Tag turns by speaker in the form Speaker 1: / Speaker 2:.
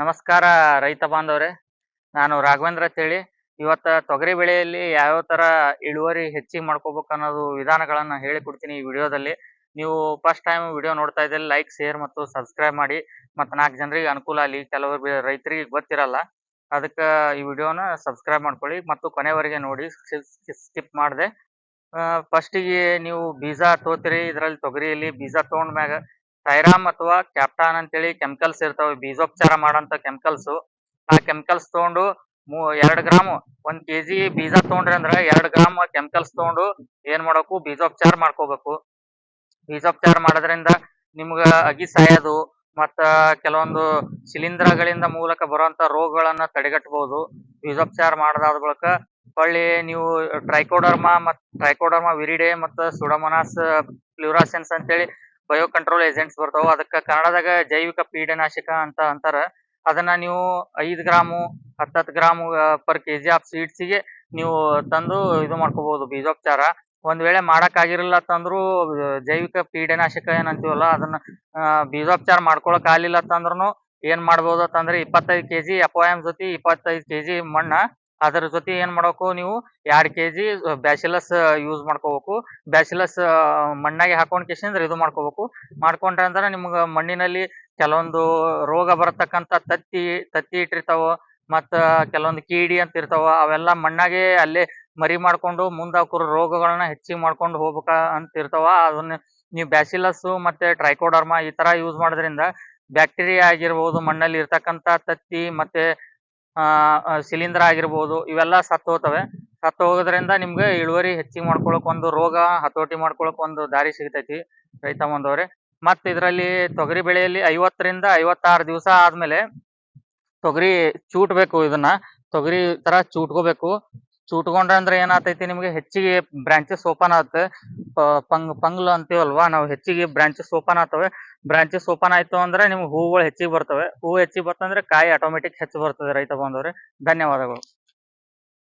Speaker 1: ನಮಸ್ಕಾರ ರೈತ ಬಾಂಧವ್ರೆ. ನಾನು ರಾಘವೇಂದ್ರ ಅಂತೇಳಿ ಇವತ್ತ ತೊಗರಿ ಬೆಳೆಯಲ್ಲಿ ಯಾವ್ಯಾವ ತರ ಇಳುವರಿ ಹೆಚ್ಚಿಗೆ ಮಾಡ್ಕೋಬೇಕು ಅನ್ನೋದು ವಿಧಾನಗಳನ್ನ ಹೇಳಿಕೊಡ್ತೀನಿ ಈ ವಿಡಿಯೋದಲ್ಲಿ. ನೀವು ಫಸ್ಟ್ ಟೈಮ್ ವಿಡಿಯೋ ನೋಡ್ತಾ ಇದ್ದಲ್ಲಿ ಲೈಕ್, ಶೇರ್ ಮತ್ತು ಸಬ್ಸ್ಕ್ರೈಬ್ ಮಾಡಿ. ಮತ್ತು ನಾಲ್ಕು ಜನರಿಗೆ ಅನುಕೂಲ ಆಗಲಿ, ಕೆಲವರು ರೈತರಿಗೆ ಗೊತ್ತಿರಲ್ಲ. ಅದಕ್ಕೆ ಈ ವಿಡಿಯೋನ ಸಬ್ಸ್ಕ್ರೈಬ್ ಮಾಡ್ಕೊಳ್ಳಿ. ಮತ್ತು ಕೊನೆವರೆಗೆ ನೋಡಿ, ಸ್ಕಿಪ್ ಮಾಡಿದೆ. ಫಸ್ಟಿಗೆ ನೀವು ಬೀಜ ತೋತಿರಿ. ಇದರಲ್ಲಿ ತೊಗರಿಯಲ್ಲಿ ಬೀಜ ತೊಗೊಂಡ್ಮ್ಯಾಗ ಥೈರಾಮ್ ಅಥವಾ ಕ್ಯಾಪ್ಟಾನ್ ಅಂತೇಳಿ ಕೆಮಿಕಲ್ಸ್ ಇರ್ತಾವೆ, ಬೀಜೋಪಚಾರ ಮಾಡೋಂಥ ಕೆಮಿಕಲ್ಸ್ ಆ ಕೆಮಿಕಲ್ಸ್ ತಗೊಂಡು ಮೂ, ಎರಡು ಗ್ರಾಮ್ ಒಂದ್ ಕೆಜಿ ಬೀಜ ತಗೊಂಡ್ರಿ ಅಂದ್ರ ಎರಡು ಗ್ರಾಮ್ ಕೆಮಿಕಲ್ಸ್ ತಗೊಂಡು ಏನ್ ಮಾಡಬೇಕು ಬೀಜೋಪಚಾರ ಮಾಡ್ಕೋಬೇಕು. ಬೀಜೋಪಚಾರ ಮಾಡೋದ್ರಿಂದ ನಿಮ್ಗ ಅಗಿ ಸಾಯೋದು, ಮತ್ತ ಕೆಲವೊಂದು ಶಿಲೀಂಧ್ರಗಳಿಂದ ಮೂಲಕ ಬರುವಂತ ರೋಗಗಳನ್ನ ತಡೆಗಟ್ಟಬಹುದು ಬೀಜೋಪಚಾರ ಮಾಡದಾದ ಬಳಿಕ ಹೊಳ್ಳಿ ನೀವು ಟ್ರೈಕೋಡರ್ಮಾ ಮತ್ ಟ್ರೈಕೋಡರ್ಮಾ ವಿರಿಡೆ ಮತ್ತು ಸುಡಮನಾಸ್ ಅಂತ ಅಂತೇಳಿ ಬಯೋ ಕಂಟ್ರೋಲ್ ಏಜೆಂಟ್ಸ್ ಬರ್ತಾವ. ಅದಕ್ಕ ಕನ್ನಡದಾಗ ಜೈವಿಕ ಪೀಡನಾಶಕ ಅಂತ ಅಂತಾರ. ಅದನ್ನ ನೀವು ಐದ್ ಗ್ರಾಮು, ಹತ್ತತ್ತು ಗ್ರಾಮ್ ಪರ್ ಕೆಜಿ ಆಫ್ ಸೀಡ್ಸಿಗೆ ನೀವು ತಂದು ಇದು ಮಾಡ್ಕೋಬಹುದು ಬೀಜೋಪಚಾರ. ಒಂದ್ ವೇಳೆ ಮಾಡಕ್ ಆಗಿರಲಿಲ್ಲ ಅಂತಂದ್ರು ಜೈವಿಕ ಪೀಡನಾಶಕ ಏನಂತೀವಲ್ಲ, ಅದನ್ನ ಬೀಜೋಪಚಾರ ಮಾಡ್ಕೊಳಕ್ ಆಗ್ಲಿಲ್ಲ ಅಂತಂದ್ರುನು ಏನ್ ಮಾಡ್ಬೋದು ಅಂತಂದ್ರೆ ಇಪ್ಪತ್ತೈದು ಕೆಜಿ ಎಫ್ ಜೊತೆ ಇಪ್ಪತ್ತೈದು ಕೆಜಿ ಮಣ್ಣ ಅದ್ರ ಜೊತೆ ಏನ್ ಮಾಡಬೇಕು ನೀವು ಎರಡ್ ಕೆಜಿ ಬ್ಯಾಸಿಲಸ್ ಯೂಸ್ ಮಾಡ್ಕೋಬೇಕು. ಬ್ಯಾಸಿಲಸ್ ಮಣ್ಣಾಗೆ ಹಾಕೊಂಡ್ ಕೇಸಿಂದ್ರ ಇದು ಮಾಡ್ಕೋಬೇಕು. ಮಾಡ್ಕೊಂಡ್ರೆ ಅಂದ್ರೆ ನಿಮ್ಗ ಮಣ್ಣಿನಲ್ಲಿ ಕೆಲವೊಂದು ರೋಗ ಬರತಕ್ಕಂತ ತತ್ತಿ ತತ್ತಿ ಇಟ್ಟಿರ್ತಾವ ಮತ್ತ ಕೆಲವೊಂದು ಕೀಡಿ ಅಂತ ಇರ್ತಾವ ಅವೆಲ್ಲ ಮಣ್ಣಾಗೆ ಅಲ್ಲೇ ಮರಿ ಮಾಡ್ಕೊಂಡು ಮುಂದ ಅವಕ್ರ ರೋಗಗಳನ್ನ ಹೆಚ್ಚಿಗೆ ಮಾಡ್ಕೊಂಡು ಹೋಗ್ಬೇಕ ಅಂತ ಇರ್ತಾವ. ಅದನ್ನ ನೀವು ಬ್ಯಾಸಿಲಸ್ ಮತ್ತೆ ಟ್ರೈಕೋಡರ್ಮಾ ಈ ತರ ಯೂಸ್ ಮಾಡೋದ್ರಿಂದ ಬ್ಯಾಕ್ಟೀರಿಯಾ ಆಗಿರ್ಬಹುದು ಮಣ್ಣಲ್ಲಿ ಇರ್ತಕ್ಕಂತ ತತ್ತಿ ಮತ್ತೆ ಶಿಲೀಂಧ್ರ ಆಗಿರ್ಬೋದು, ಇವೆಲ್ಲ ಸತ್ತು ಹೋಗ್ತವೆ. ಸತ್ತು ಹೋಗೋದ್ರಿಂದ ನಿಮ್ಗೆ ಇಳುವರಿ ಹೆಚ್ಚಿಗೆ ಮಾಡ್ಕೊಳಕ್ ಒಂದು ರೋಗ, ಹತೋಟಿ ಮಾಡ್ಕೊಳಕ್ ಒಂದು ದಾರಿ ಸಿಗ್ತೈತಿ ರೈತ ಬಂದವ್ರೆ. ಮತ್ತ ಇದರಲ್ಲಿ ತೊಗರಿ ಬೆಳೆಯಲ್ಲಿ ಐವತ್ತರಿಂದ ಐವತ್ತಾರು ದಿವಸ ಆದ್ಮೇಲೆ ತೊಗರಿ ಚೂಟ್ಬೇಕು ಇದನ್ನ. ತೊಗರಿ ತರ ಚೂಟ್ಕೋಬೇಕು. ಚೂಟ್ಕೊಂಡ್ರೆ ಅಂದ್ರೆ ಏನಾಗ್ತೈತಿ ನಿಮ್ಗೆ ಹೆಚ್ಚಿಗೆ ಬ್ರಾಂಚಸ್ ಓಪನ್ ಆಗುತ್ತೆ ಪಂಗ್, ಪಂಗ್ಲು ಅಂತೀವಲ್ವಾ? ನಾವು ಹೆಚ್ಚಿಗೆ ಬ್ರಾಂಚಸ್ ಓಪನ್ ಆಗ್ತವೆ. ಬ್ರಾಂಚಸ್ ಓಪನ್ ಆಯ್ತು ಅಂದ್ರೆ ನಿಮ್ಗೆ ಹೂಗಳು ಹೆಚ್ಚಿಗೆ ಬರ್ತವೆ. ಹೂವು ಹೆಚ್ಚಿಗೆ ಬರ್ತಂದ್ರೆ ಕಾಯಿ ಆಟೋಮೆಟಿಕ್ ಹೆಚ್ಚು ಬರ್ತದೆ ರೈತ ಬಂದವ್ರೆ ಧನ್ಯವಾದಗಳು.